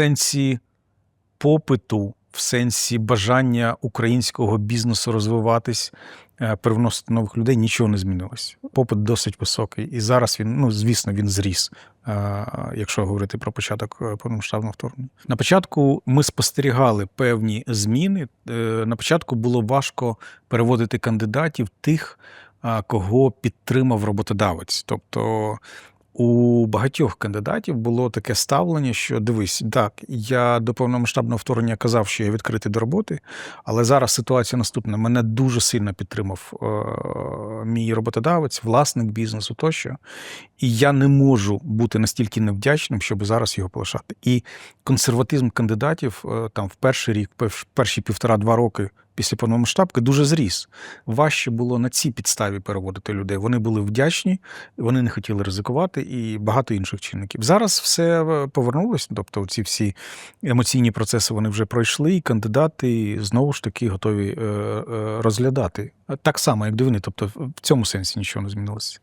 сенсі попиту, в сенсі бажання українського бізнесу розвиватись, е, привносити нових людей, нічого не змінилось. Попит досить високий. І зараз він, ну звісно, він зріс, е, якщо говорити про початок е, повномасштабного вторгнення. На початку ми спостерігали певні зміни. На початку було важко переводити кандидатів тих, кого підтримав роботодавець. Тобто у багатьох кандидатів було таке ставлення, що дивись, так, я до повномасштабного вторгнення казав, що я відкритий до роботи, але зараз ситуація наступна. Мене дуже сильно підтримав е, мій роботодавець, власник бізнесу тощо. І я не можу бути настільки невдячним, щоб зараз його полишати. І консерватизм кандидатів е, там в перший рік, пев- перші півтора-два роки після повномасштабки дуже зріс. Важче було на цій підставі переводити людей. Вони були вдячні, вони не хотіли ризикувати, і багато інших чинників. Зараз все е, повернулося, тобто ці всі емоційні процеси вони вже пройшли, і кандидати знову ж таки готові е, е, розглядати. Так само, як до війни. Тобто в цьому сенсі нічого не змінилося.